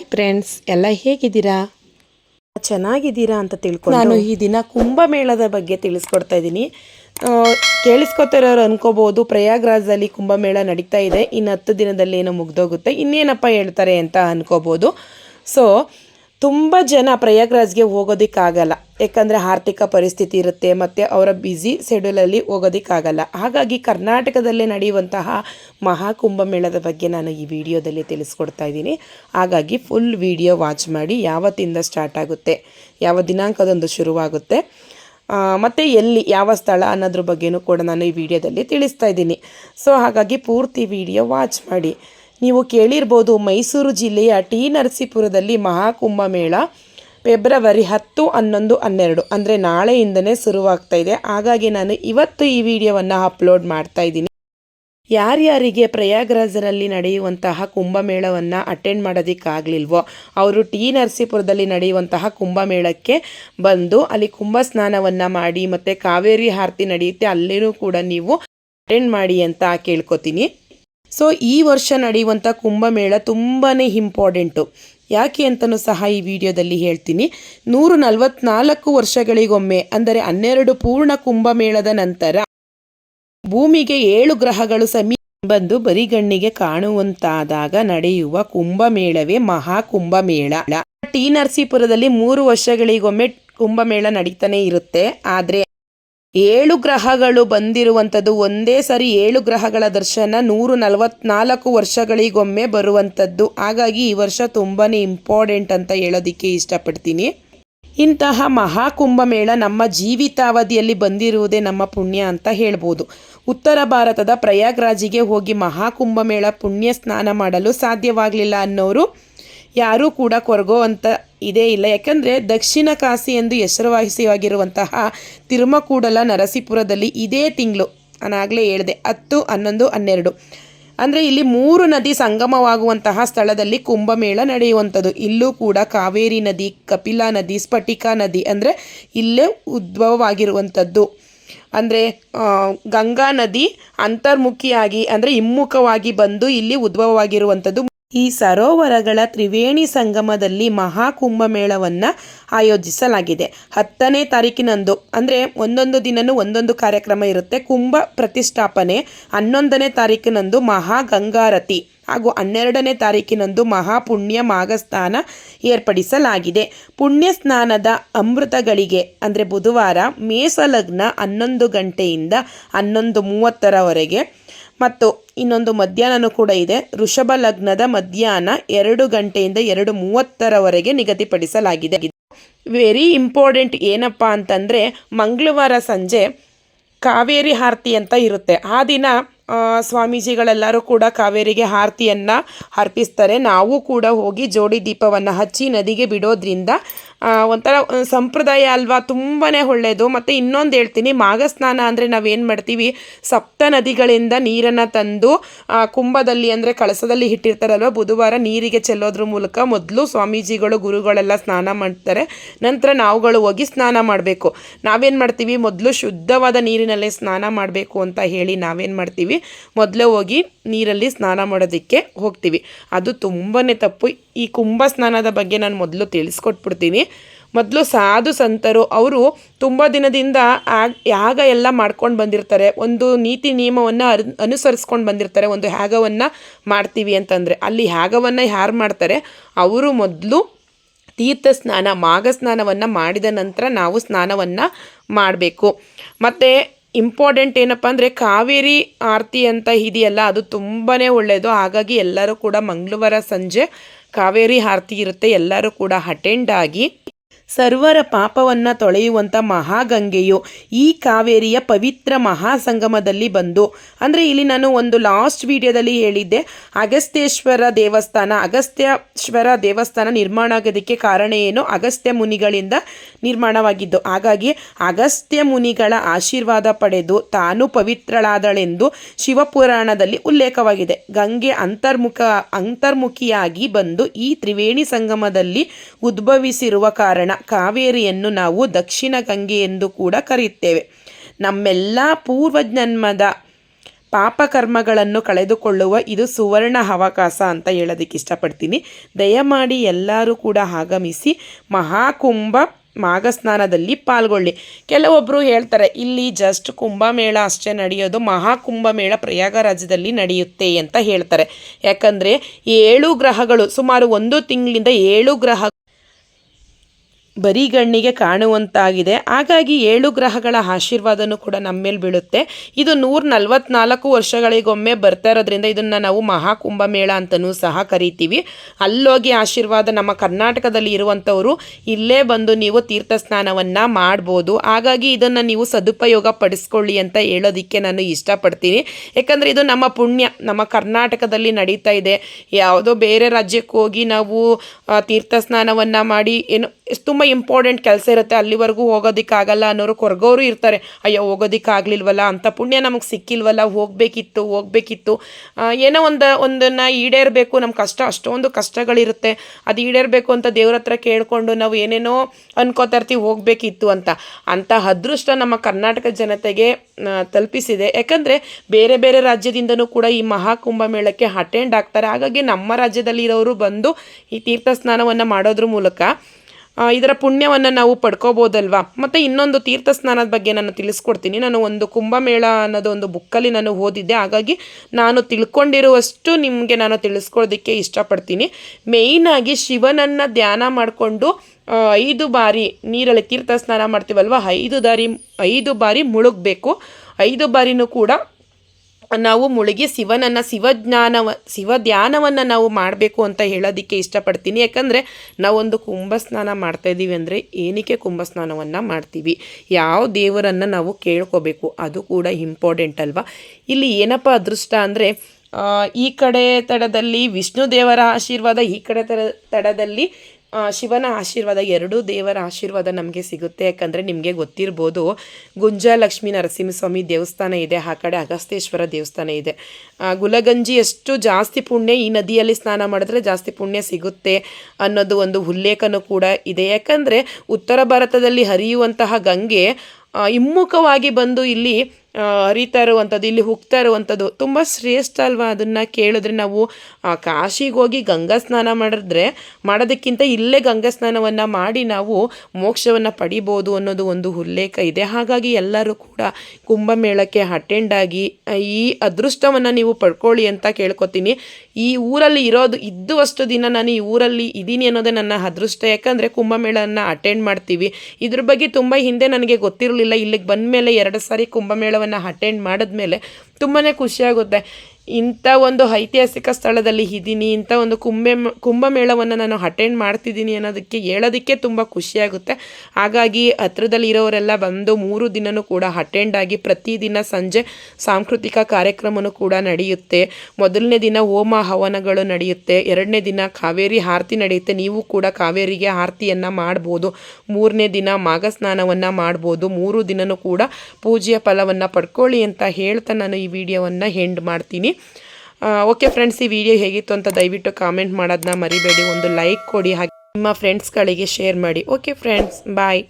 Hi friends ಎಲ್ಲ ಹೇಗಿದ್ದೀರಾ? ಚೆನ್ನಾಗಿದ್ದೀರಾ ಅಂತ ತಿಳ್ಕೊಂಡು ನಾನು ಈ ದಿನ ಕುಂಭಮೇಳದ ಬಗ್ಗೆ ತಿಳಿಸ್ಕೊಡ್ತಾ ಇದ್ದೀನಿ. ಕೇಳಿಸ್ಕೊತಿರೋರು ಅನ್ಕೋಬಹುದು ಪ್ರಯಾಗ್ರಾಜಲ್ಲಿ ಕುಂಭಮೇಳ ನಡೀತಾ ಇದೆ. ಇನ್ನು ಹತ್ತು ದಿನದಲ್ಲಿ ಏನೋ ಮುಗ್ದೋಗುತ್ತೆ. ಇನ್ನೇನಪ್ಪ ಹೇಳ್ತಾರೆ ಅಂತ ಅನ್ಕೋಬೋದು. ಸೊ ತುಂಬ ಜನ ಪ್ರಯಾಗ್ರಾಜ್ಗೆ ಹೋಗೋದಕ್ಕಾಗಲ್ಲ. ಯಾಕಂದರೆ ಆರ್ಥಿಕ ಪರಿಸ್ಥಿತಿ ಇರುತ್ತೆ, ಮತ್ತು ಅವರ ಬ್ಯುಸಿ ಶೆಡ್ಯೂಲಲ್ಲಿ ಹೋಗೋದಕ್ಕಾಗಲ್ಲ. ಹಾಗಾಗಿ ಕರ್ನಾಟಕದಲ್ಲೇ ನಡೆಯುವಂತಹ ಮಹಾಕುಂಭಮೇಳದ ಬಗ್ಗೆ ನಾನು ಈ ವಿಡಿಯೋದಲ್ಲಿ ತಿಳಿಸ್ಕೊಡ್ತಾ ಇದ್ದೀನಿ. ಹಾಗಾಗಿ ಫುಲ್ ವಿಡಿಯೋ ವಾಚ್ ಮಾಡಿ ಯಾವತ್ತಿಂದ ಸ್ಟಾರ್ಟ್ ಆಗುತ್ತೆ, ಯಾವ ದಿನಾಂಕದೊಂದು ಶುರುವಾಗುತ್ತೆ ಮತ್ತು ಎಲ್ಲಿ, ಯಾವ ಸ್ಥಳ ಅನ್ನೋದ್ರ ಬಗ್ಗೆನೂ ಕೂಡ ನಾನು ಈ ವಿಡಿಯೋದಲ್ಲಿ ತಿಳಿಸ್ತಾ ಇದ್ದೀನಿ. ಸೊ ಹಾಗಾಗಿ ಪೂರ್ತಿ ವಿಡಿಯೋ ವಾಚ್ ಮಾಡಿ. ನೀವು ಕೇಳಿರ್ಬೋದು ಮೈಸೂರು ಜಿಲ್ಲೆಯ ಟಿ ನರಸೀಪುರದಲ್ಲಿ ಮಹಾಕುಂಭ ಮೇಳ ಫೆಬ್ರವರಿ ಹತ್ತು, ಹನ್ನೊಂದು, ಹನ್ನೆರಡು ಅಂದರೆ ನಾಳೆಯಿಂದನೇ ಶುರುವಾಗ್ತಾ ಇದೆ. ಹಾಗಾಗಿ ನಾನು ಇವತ್ತು ಈ ವಿಡಿಯೋವನ್ನು ಅಪ್ಲೋಡ್ ಮಾಡ್ತಾ ಇದ್ದೀನಿ. ಯಾರ್ಯಾರಿಗೆ ಪ್ರಯಾಗ್ರಾಜರಲ್ಲಿ ನಡೆಯುವಂತಹ ಕುಂಭಮೇಳವನ್ನು ಅಟೆಂಡ್ ಮಾಡೋದಕ್ಕಾಗಲಿಲ್ವೋ, ಅವರು ಟಿ ನರಸೀಪುರದಲ್ಲಿ ನಡೆಯುವಂತಹ ಕುಂಭಮೇಳಕ್ಕೆ ಬಂದು ಅಲ್ಲಿ ಕುಂಭ ಸ್ನಾನವನ್ನು ಮಾಡಿ ಮತ್ತು ಕಾವೇರಿ ಆರತಿ ನಡೆಯುತ್ತೆ, ಅಲ್ಲಿನೂ ಕೂಡ ನೀವು ಅಟೆಂಡ್ ಮಾಡಿ ಅಂತ ಕೇಳ್ಕೊತೀನಿ. ಸೊ ಈ ವರ್ಷ ನಡೆಯುವಂಥ ಕುಂಭಮೇಳ ತುಂಬಾ ಇಂಪಾರ್ಟೆಂಟು ಯಾಕೆ ಅಂತಲೂ ಸಹ ಈ ವಿಡಿಯೋದಲ್ಲಿ ಹೇಳ್ತೀನಿ. ನೂರು ನಲವತ್ನಾಲ್ಕು ವರ್ಷಗಳಿಗೊಮ್ಮೆ, ಅಂದರೆ ಹನ್ನೆರಡು ಪೂರ್ಣ ಕುಂಭಮೇಳದ ನಂತರ, ಭೂಮಿಗೆ ಏಳು ಗ್ರಹಗಳು ಸಮೀ ಬಂದು ಬರಿಗಣ್ಣಿಗೆ ಕಾಣುವಂತಾದಾಗ ನಡೆಯುವ ಕುಂಭಮೇಳವೇ ಮಹಾಕುಂಭಮೇಳ ಟಿ ನರಸೀಪುರದಲ್ಲಿ ಮೂರು ವರ್ಷಗಳಿಗೊಮ್ಮೆ ಕುಂಭಮೇಳ ನಡೀತಾನೆ ಇರುತ್ತೆ. ಆದರೆ ಏಳು ಗ್ರಹಗಳು ಬಂದಿರುವಂಥದ್ದು, ಒಂದೇ ಸರಿ ಏಳು ಗ್ರಹಗಳ ದರ್ಶನ ನೂರು ನಲವತ್ನಾಲ್ಕು ವರ್ಷಗಳಿಗೊಮ್ಮೆ ಬರುವಂಥದ್ದು. ಹಾಗಾಗಿ ಈ ವರ್ಷ ತುಂಬಾ ಇಂಪಾರ್ಟೆಂಟ್ ಅಂತ ಹೇಳೋದಕ್ಕೆ ಇಷ್ಟಪಡ್ತೀನಿ. ಇಂತಹ ಮಹಾಕುಂಭಮೇಳ ನಮ್ಮ ಜೀವಿತಾವಧಿಯಲ್ಲಿ ಬಂದಿರುವುದೇ ನಮ್ಮ ಪುಣ್ಯ ಅಂತ ಹೇಳ್ಬೋದು. ಉತ್ತರ ಭಾರತದ ಪ್ರಯಾಗ್ರಾಜಿಗೆ ಹೋಗಿ ಮಹಾಕುಂಭಮೇಳ ಪುಣ್ಯ ಸ್ನಾನ ಮಾಡಲು ಸಾಧ್ಯವಾಗಲಿಲ್ಲ ಅನ್ನೋರು ಯಾರೂ ಕೂಡ ಕೊರಗೋ ಅಂತ ಇದೇ ಇಲ್ಲ. ಯಾಕಂದರೆ ದಕ್ಷಿಣ ಕಾಶಿ ಎಂದು ಹೆಸರುವಾಸಿಯಾಗಿರುವಂತಹ ತಿರುಮಕೂಡಲ ನರಸೀಪುರದಲ್ಲಿ ಇದೇ ತಿಂಗಳು ನಾನಾಗಲೇ ಹೇಳಿದೆ, ಹತ್ತು, ಹನ್ನೊಂದು, ಹನ್ನೆರಡು. ಅಂದರೆ ಇಲ್ಲಿ ಮೂರು ನದಿ ಸಂಗಮವಾಗುವಂತಹ ಸ್ಥಳದಲ್ಲಿ ಕುಂಭಮೇಳ ನಡೆಯುವಂಥದ್ದು. ಇಲ್ಲೂ ಕೂಡ ಕಾವೇರಿ ನದಿ, ಕಪಿಲಾ ನದಿ, ಸ್ಫಟಿಕಾ ನದಿ ಅಂದರೆ ಇಲ್ಲೇ ಉದ್ಭವವಾಗಿರುವಂಥದ್ದು. ಅಂದರೆ ಗಂಗಾ ನದಿ ಅಂತರ್ಮುಖಿಯಾಗಿ ಅಂದರೆ ಹಿಮ್ಮುಖವಾಗಿ ಬಂದು ಇಲ್ಲಿ ಉದ್ಭವವಾಗಿರುವಂಥದ್ದು. ಈ ಸರೋವರಗಳ ತ್ರಿವೇಣಿ ಸಂಗಮದಲ್ಲಿ ಮಹಾಕುಂಭಮೇಳವನ್ನು ಆಯೋಜಿಸಲಾಗಿದೆ. ಹತ್ತನೇ ತಾರೀಕಿನಂದು, ಅಂದರೆ ಒಂದೊಂದು ದಿನವೂ ಒಂದೊಂದು ಕಾರ್ಯಕ್ರಮ ಇರುತ್ತೆ. ಕುಂಭ ಪ್ರತಿಷ್ಠಾಪನೆ ಹನ್ನೊಂದನೇ ತಾರೀಕಿನಂದು ಮಹಾಗಂಗಾರತಿ ಹಾಗೂ ಹನ್ನೆರಡನೇ ತಾರೀಕಿನಂದು ಮಹಾಪುಣ್ಯ ಮಾಘಸ್ನಾನ ಏರ್ಪಡಿಸಲಾಗಿದೆ. ಪುಣ್ಯ ಸ್ನಾನದ ಅಮೃತಗಳಿಗೆ, ಅಂದರೆ ಬುಧವಾರ ಮೇಸಲಗ್ನ ಹನ್ನೊಂದು ಗಂಟೆಯಿಂದ ಹನ್ನೊಂದು ಮೂವತ್ತರವರೆಗೆ ಮತ್ತು ಇನ್ನೊಂದು ಮಧ್ಯಾಹ್ನನೂ ಕೂಡ ಇದೆ. ಋಷಭ ಲಗ್ನದ ಮಧ್ಯಾಹ್ನ ಎರಡು ಗಂಟೆಯಿಂದ ಎರಡು ಮೂವತ್ತರವರೆಗೆ ನಿಗದಿಪಡಿಸಲಾಗಿದೆ. ವೆರಿ ಇಂಪಾರ್ಟೆಂಟ್ ಏನಪ್ಪ ಅಂತಂದರೆ, ಮಂಗಳವಾರ ಸಂಜೆ ಕಾವೇರಿ ಆರತಿ ಅಂತ ಇರುತ್ತೆ. ಆ ದಿನ ಸ್ವಾಮೀಜಿಗಳೆಲ್ಲರೂ ಕೂಡ ಕಾವೇರಿಗೆ ಆರತಿಯನ್ನು ಅರ್ಪಿಸ್ತಾರೆ. ನಾವು ಕೂಡ ಹೋಗಿ ಜೋಡಿ ದೀಪವನ್ನು ಹಚ್ಚಿ ನದಿಗೆ ಬಿಡೋದ್ರಿಂದ ಒಂಥರ ಸಂಪ್ರದಾಯ ಅಲ್ವಾ? ತುಂಬಾ ಒಳ್ಳೆಯದು ಮತ್ತು ಇನ್ನೊಂದು ಹೇಳ್ತೀನಿ ಮಾಘ ಸ್ನಾನ ಅಂದರೆ ನಾವೇನು ಮಾಡ್ತೀವಿ? ಸಪ್ತ ನದಿಗಳಿಂದ ನೀರನ್ನು ತಂದು ಕುಂಭದಲ್ಲಿ ಅಂದರೆ ಕಳಸದಲ್ಲಿ ಇಟ್ಟಿರ್ತಾರಲ್ವ? ಬುಧವಾರ ನೀರಿಗೆ ಚೆಲ್ಲೋದ್ರ ಮೂಲಕ ಮೊದಲು ಸ್ವಾಮೀಜಿಗಳು, ಗುರುಗಳೆಲ್ಲ ಸ್ನಾನ ಮಾಡ್ತಾರೆ. ನಂತರ ನಾವುಗಳು ಹೋಗಿ ಸ್ನಾನ ಮಾಡಬೇಕು. ನಾವೇನು ಮಾಡ್ತೀವಿ? ಮೊದಲು ಶುದ್ಧವಾದ ನೀರಿನಲ್ಲೇ ಸ್ನಾನ ಮಾಡಬೇಕು ಅಂತ ಹೇಳಿ ನಾವೇನು ಮಾಡ್ತೀವಿ? ಮೊದಲೇ ಹೋಗಿ ನೀರಲ್ಲಿ ಸ್ನಾನ ಮಾಡೋದಕ್ಕೆ ಹೋಗ್ತೀವಿ. ಅದು ತುಂಬಾ ತಪ್ಪು. ಈ ಕುಂಭ ಸ್ನಾನದ ಬಗ್ಗೆ ನಾನು ಮೊದಲು ತಿಳಿಸ್ಕೊಟ್ಬಿಡ್ತೀನಿ. ಮೊದಲು ಸಾಧು ಸಂತರು ಅವರು ತುಂಬ ದಿನದಿಂದ ಯಾಗ ಎಲ್ಲ ಮಾಡ್ಕೊಂಡು ಬಂದಿರ್ತಾರೆ. ಒಂದು ನೀತಿ ನಿಯಮವನ್ನು ಅರ್, ಅನುಸರಿಸ್ಕೊಂಡು ಬಂದಿರ್ತಾರೆ. ಒಂದು ಯಾಗವನ್ನು ಮಾಡ್ತೀವಿ ಅಂತಂದರೆ. ಅಲ್ಲಿ ಯಾಗವನ್ನು ಯಾರು ಮಾಡ್ತಾರೆ? ಅವರು ಮೊದಲು ತೀರ್ಥ ಸ್ನಾನ, ಮಾಘ ಸ್ನಾನವನ್ನು ಮಾಡಿದ ನಂತರ ನಾವು ಸ್ನಾನವನ್ನು ಮಾಡಬೇಕು. ಮತ್ತು ಇಂಪಾರ್ಟೆಂಟ್ ಏನಪ್ಪ ಅಂದರೆ ಕಾವೇರಿ ಆರತಿ ಅಂತ ಇದೆಯಲ್ಲ, ಅದು ತುಂಬಾ ಒಳ್ಳೆಯದು ಹಾಗಾಗಿ ಎಲ್ಲರೂ ಕೂಡ ಮಂಗಳವಾರ ಸಂಜೆ ಕಾವೇರಿ ಆರತಿ ಇರುತ್ತೆ ಎಲ್ಲರೂ ಕೂಡ ಅಟೆಂಡ್ ಆಗಿ ಸರ್ವರ ಪಾಪವನ್ನು ತೊಳೆಯುವಂಥ ಮಹಾಗಂಗೆಯು ಈ ಕಾವೇರಿಯ ಪವಿತ್ರ ಮಹಾಸಂಗಮದಲ್ಲಿ ಬಂದು, ಅಂದರೆ ಇಲ್ಲಿ ನಾನು ಒಂದು ಲಾಸ್ಟ್ ವಿಡಿಯೋದಲ್ಲಿ ಹೇಳಿದ್ದೆ, ಅಗಸ್ತ್ಯೇಶ್ವರ ದೇವಸ್ಥಾನ ಅಗಸ್ತ್ಯೇಶ್ವರ ದೇವಸ್ಥಾನ ನಿರ್ಮಾಣ ಆಗೋದಕ್ಕೆ ಕಾರಣ ಏನು? ಅಗಸ್ತ್ಯ ಮುನಿಗಳಿಂದ ನಿರ್ಮಾಣವಾಗಿದ್ದು, ಹಾಗಾಗಿ ಅಗಸ್ತ್ಯ ಮುನಿಗಳ ಆಶೀರ್ವಾದ ಪಡೆದು ತಾನು ಪವಿತ್ರಳಾದಳೆಂದು ಶಿವಪುರಾಣದಲ್ಲಿ ಉಲ್ಲೇಖವಾಗಿದೆ. ಗಂಗೆ ಅಂತರ್ಮುಖ, ಅಂತರ್ಮುಖಿಯಾಗಿ ಬಂದು ಈ ತ್ರಿವೇಣಿ ಸಂಗಮದಲ್ಲಿ ಉದ್ಭವಿಸಿರುವ ಕಾರಣ ಕಾವೇರಿಯನ್ನು ನಾವು ದಕ್ಷಿಣ ಗಂಗೆ ಎಂದು ಕೂಡ ಕರೆಯುತ್ತೇವೆ. ನಮ್ಮೆಲ್ಲ ಪೂರ್ವಜನ್ಮದ ಪಾಪಕರ್ಮಗಳನ್ನು ಕಳೆದುಕೊಳ್ಳುವ ಇದು ಸುವರ್ಣ ಅವಕಾಶ ಅಂತ ಹೇಳೋದಕ್ಕೆ ಇಷ್ಟಪಡ್ತೀನಿ. ದಯಮಾಡಿ ಎಲ್ಲರೂ ಕೂಡ ಆಗಮಿಸಿ ಮಹಾಕುಂಭ ಮಾಘ ಸ್ನಾನದಲ್ಲಿ ಪಾಲ್ಗೊಳ್ಳಿ. ಕೆಲವೊಬ್ಬರು ಹೇಳ್ತಾರೆ, ಇಲ್ಲಿ ಜಸ್ಟ್ ಕುಂಭಮೇಳ ಅಷ್ಟೇ ನಡೆಯೋದು, ಮಹಾಕುಂಭಮೇಳ ಪ್ರಯಾಗರಾಜ್ಯದಲ್ಲಿ ನಡೆಯುತ್ತೆ ಅಂತ ಹೇಳ್ತಾರೆ. ಯಾಕಂದರೆ ಏಳು ಗ್ರಹಗಳು, ಸುಮಾರು ಒಂದು ತಿಂಗಳಿಂದ ಏಳು ಗ್ರಹ ಬರಿಗಣ್ಣಿಗೆ ಕಾಣುವಂತಾಗಿದೆ. ಹಾಗಾಗಿ ಏಳು ಗ್ರಹಗಳ ಆಶೀರ್ವಾದನೂ ಕೂಡ ನಮ್ಮ ಮೇಲೆ ಬೀಳುತ್ತೆ. ಇದು ನೂರ ನಲ್ವತ್ನಾಲ್ಕು ವರ್ಷಗಳಿಗೊಮ್ಮೆ ಬರ್ತಾ ಇರೋದ್ರಿಂದ ಇದನ್ನು ನಾವು ಮಹಾಕುಂಭಮೇಳ ಅಂತಲೂ ಸಹ ಕರಿತೀವಿ. ಅಲ್ಲೋಗಿ ಆಶೀರ್ವಾದ ನಮ್ಮ ಕರ್ನಾಟಕದಲ್ಲಿ ಇರುವಂಥವರು ಇಲ್ಲೇ ಬಂದು ನೀವು ತೀರ್ಥ ಸ್ನಾನವನ್ನು ಮಾಡ್ಬೋದು. ಹಾಗಾಗಿ ಇದನ್ನು ನೀವು ಸದುಪಯೋಗ ಪಡಿಸ್ಕೊಳ್ಳಿ ಅಂತ ಹೇಳೋದಕ್ಕೆ ನಾನು ಇಷ್ಟಪಡ್ತೀನಿ. ಯಾಕಂದರೆ ಇದು ನಮ್ಮ ಪುಣ್ಯ, ನಮ್ಮ ಕರ್ನಾಟಕದಲ್ಲಿ ನಡೀತಾ ಇದೆ. ಯಾವುದೋ ಬೇರೆ ರಾಜ್ಯಕ್ಕೆ ಹೋಗಿ ನಾವು ತೀರ್ಥ ಸ್ನಾನವನ್ನು ಮಾಡಿ, ಏನು, ತುಂಬ ಇಂಪಾರ್ಟೆಂಟ್ ಕೆಲಸ ಇರುತ್ತೆ, ಅಲ್ಲಿವರೆಗೂ ಹೋಗೋದಕ್ಕಾಗಲ್ಲ ಅನ್ನೋರು ಕೊರಗೋರು ಇರ್ತಾರೆ. ಅಯ್ಯೋ, ಹೋಗೋದಕ್ಕಾಗಲಿಲ್ವಲ್ಲ? ಅಂತ ಪುಣ್ಯ ನಮಗೆ ಸಿಕ್ಕಿಲ್ವಲ್ಲ? ಹೋಗಬೇಕಿತ್ತು ಹೋಗಬೇಕಿತ್ತು. ಏನೋ ಒಂದು, ಒಂದನ್ನು ಈಡೇರಬೇಕು. ನಮ್ಮ ಕಷ್ಟ, ಅಷ್ಟೊಂದು ಕಷ್ಟಗಳಿರುತ್ತೆ. ಅದು ಈಡೇರಬೇಕು ಅಂತ ದೇವ್ರ ಹತ್ರ ಕೇಳಿಕೊಂಡು ನಾವು ಏನೇನೋ ಅನ್ಕೋತಾ ಇರ್ತೀವಿ, ಹೋಗಬೇಕಿತ್ತು ಅಂತ. ಅಂಥ ಅದೃಷ್ಟ ನಮ್ಮ ಕರ್ನಾಟಕ ಜನತೆಗೆ ತಲುಪಿಸಿದೆ. ಯಾಕಂದರೆ ಬೇರೆ ಬೇರೆ ರಾಜ್ಯದಿಂದನೂ ಕೂಡ ಈ ಮಹಾಕುಂಭ ಮೇಳಕ್ಕೆ ಅಟೆಂಡ್ ಆಗ್ತಾರೆ. ಹಾಗಾಗಿ ನಮ್ಮ ರಾಜ್ಯದಲ್ಲಿ ಇರೋರು ಬಂದು ಈ ತೀರ್ಥ ಸ್ನಾನವನ್ನು ಮಾಡೋದ್ರ ಮೂಲಕ ಇದರ ಪುಣ್ಯವನ್ನು ನಾವು ಪಡ್ಕೋಬೋದಲ್ವಾ? ಮತ್ತು ಇನ್ನೊಂದು ತೀರ್ಥ ಸ್ನಾನದ ಬಗ್ಗೆ ನಾನು ತಿಳಿಸ್ಕೊಡ್ತೀನಿ. ನಾನು ಒಂದು ಕುಂಭಮೇಳ ಅನ್ನೋದು ಒಂದು ಬುಕ್ಕಲ್ಲಿ ನಾನು ಓದಿದ್ದೆ. ಹಾಗಾಗಿ ನಾನು ತಿಳ್ಕೊಂಡಿರುವಷ್ಟು ನಿಮಗೆ ನಾನು ತಿಳಿಸ್ಕೊಳ್ಳೋದಕ್ಕೆ ಇಷ್ಟಪಡ್ತೀನಿ. ಮೇಯ್ನಾಗಿ ಶಿವನನ್ನು ಧ್ಯಾನ ಮಾಡಿಕೊಂಡು ಐದು ಬಾರಿ ನೀರಲ್ಲಿ ತೀರ್ಥ ಸ್ನಾನ ಮಾಡ್ತೀವಲ್ವ? ಐದು ದಾರಿ, ಐದು ಬಾರಿ ಮುಳುಗಬೇಕು. ಐದು ಬಾರಿನೂ ಕೂಡ ನಾವು ಮುಳುಗಿ ಶಿವನನ್ನು ಶಿವಜ್ಞಾನವ, ಶಿವಧ್ಯಾನವನ್ನು ನಾವು ಮಾಡಬೇಕು ಅಂತ ಹೇಳೋದಕ್ಕೆ ಇಷ್ಟಪಡ್ತೀನಿ. ಯಾಕಂದರೆ ನಾವೊಂದು ಕುಂಭಸ್ನಾನ ಮಾಡ್ತಾ ಇದ್ದೀವಿ ಅಂದರೆ ಏನಕ್ಕೆ ಕುಂಭಸ್ನಾನವನ್ನು ಮಾಡ್ತೀವಿ? ಯಾವ ದೇವರನ್ನು ನಾವು ಕೇಳ್ಕೋಬೇಕು? ಅದು ಕೂಡ ಇಂಪಾರ್ಟೆಂಟ್ ಅಲ್ವಾ? ಇಲ್ಲಿ ಏನಪ್ಪ ಅದೃಷ್ಟ ಅಂದರೆ ಈ ಕಡೆ ತಡದಲ್ಲಿ ವಿಷ್ಣು ದೇವರ ಆಶೀರ್ವಾದ, ಈ ಕಡೆ ತಡ ತಡದಲ್ಲಿ ಶಿವನ ಆಶೀರ್ವಾದ ಎರಡೂ ದೇವರ ಆಶೀರ್ವಾದ ನಮಗೆ ಸಿಗುತ್ತೆ. ಯಾಕಂದರೆ ನಿಮಗೆ ಗೊತ್ತಿರ್ಬೋದು, ಗುಂಜಾಲಕ್ಷ್ಮಿ ನರಸಿಂಹಸ್ವಾಮಿ ದೇವಸ್ಥಾನ ಇದೆ, ಆ ಕಡೆ ಅಗಸ್ತೇಶ್ವರ ದೇವಸ್ಥಾನ ಇದೆ. ಗುಲಗಂಜಿ ಎಷ್ಟು ಜಾಸ್ತಿ ಪುಣ್ಯ ಈ ನದಿಯಲ್ಲಿ ಸ್ನಾನ ಮಾಡಿದ್ರೆ ಜಾಸ್ತಿ ಪುಣ್ಯ ಸಿಗುತ್ತೆ ಅನ್ನೋದು ಒಂದು ಉಲ್ಲೇಖನೂ ಕೂಡ ಇದೆ. ಯಾಕಂದರೆ ಉತ್ತರ ಭಾರತದಲ್ಲಿ ಹರಿಯುವಂತಹ ಗಂಗೆ ಹಿಮ್ಮುಖವಾಗಿ ಬಂದು ಇಲ್ಲಿ ಆ, ಹರಿತಾ ಇರುವಂಥದ್ದು ಇಲ್ಲಿ ಹೋಗ್ತಾ ಇರುವಂಥದ್ದು ತುಂಬ ಶ್ರೇಷ್ಠ ಅಲ್ವಾ ಅದನ್ನು ಕೇಳಿದ್ರೆ ನಾವು ಕಾಶಿಗೆ ಹೋಗಿ ಗಂಗಾ ಸ್ನಾನ ಮಾಡಿದ್ರೆ ಮಾಡೋದಕ್ಕಿಂತ ಇಲ್ಲೇ ಗಂಗಾ ಸ್ನಾನವನ್ನು ಮಾಡಿ ನಾವು ಮೋಕ್ಷವನ್ನು ಪಡಿಬೋದು ಅನ್ನೋದು ಒಂದು ಉಲ್ಲೇಖ ಇದೆ. ಹಾಗಾಗಿ ಎಲ್ಲರೂ ಕೂಡ ಕುಂಭಮೇಳಕ್ಕೆ ಅಟೆಂಡ್ ಆಗಿ ಈ ಅದೃಷ್ಟವನ್ನು ನೀವು ಪಡ್ಕೊಳ್ಳಿ ಅಂತ ಕೇಳ್ಕೊತೀನಿ. ಈ ಊರಲ್ಲಿ ಇರೋದು ಇದ್ದುವಷ್ಟು ದಿನ ನಾನು ಈ ಊರಲ್ಲಿ ಇದ್ದೀನಿ ಅನ್ನೋದೇ ನನ್ನ ಅದೃಷ್ಟ. ಯಾಕಂದರೆ ಕುಂಭಮೇಳನ ಅಟೆಂಡ್ ಮಾಡ್ತೀವಿ. ಇದ್ರ ಬಗ್ಗೆ ತುಂಬ ಹಿಂದೆ ನನಗೆ ಗೊತ್ತಿರಲಿಲ್ಲ. ಇಲ್ಲಿಗೆ ಬಂದ ಮೇಲೆ ಎರಡು ಸಾರಿ ಕುಂಭಮೇಳವನ್ನು ಅಟೆಂಡ್ ಮಾಡಿದ್ಮೇಲೆ ತುಂಬಾ ಖುಷಿಯಾಗುತ್ತೆ. ಇಂಥ ಒಂದು ಐತಿಹಾಸಿಕ ಸ್ಥಳದಲ್ಲಿ ಇದ್ದೀನಿ, ಇಂಥ ಒಂದು ಕುಂಭ ಕುಂಭಮೇಳವನ್ನು ನಾನು ಅಟೆಂಡ್ ಮಾಡ್ತಿದ್ದೀನಿ ಅನ್ನೋದಕ್ಕೆ ಹೇಳೋದಕ್ಕೆ ತುಂಬ ಖುಷಿಯಾಗುತ್ತೆ ಹಾಗಾಗಿ ಹತ್ರದಲ್ಲಿರೋರೆಲ್ಲ ಬಂದು ಮೂರು ದಿನವೂ ಕೂಡ ಅಟೆಂಡ್ ಆಗಿ ಪ್ರತಿದಿನ ಸಂಜೆ ಸಾಂಸ್ಕೃತಿಕ ಕಾರ್ಯಕ್ರಮವೂ ಕೂಡ ನಡೆಯುತ್ತೆ. ಮೊದಲನೇ ದಿನ ಹೋಮ ಹವನಗಳು ನಡೆಯುತ್ತೆ, ಎರಡನೇ ದಿನ ಕಾವೇರಿ ಆರತಿ ನಡೆಯುತ್ತೆ. ನೀವು ಕೂಡ ಕಾವೇರಿಗೆ ಆರತಿಯನ್ನು ಮಾಡ್ಬೋದು, ಮೂರನೇ ದಿನ ಮಾಘ ಸ್ನಾನವನ್ನು ಮಾಡ್ಬೋದು, ಮೂರು ದಿನವೂ ಕೂಡ ಪೂಜೆಯ ಫಲವನ್ನು ಪಡ್ಕೊಳ್ಳಿ ಅಂತ ಹೇಳ್ತಾ ನಾನು ಈ ವಿಡಿಯೋವನ್ನು ಹೆಂಡ್ ಮಾಡ್ತೀನಿ. ಓಕೆ ಫ್ರೆಂಡ್ಸ್ ಈ ವಿಡಿಯೋ ಹೇಗಿತ್ತು ಅಂತ ದಯವಿಟ್ಟು ಕಾಮೆಂಟ್ ಮಾಡೋದನ್ನ ಮರಿಬೇಡಿ. ಒಂದು ಲೈಕ್ ಕೊಡಿ ಹಾಗೆ ನಿಮ್ಮ ಫ್ರೆಂಡ್ಸ್ಗಳಿಗೆ ಶೇರ್ ಮಾಡಿ. Okay friends bye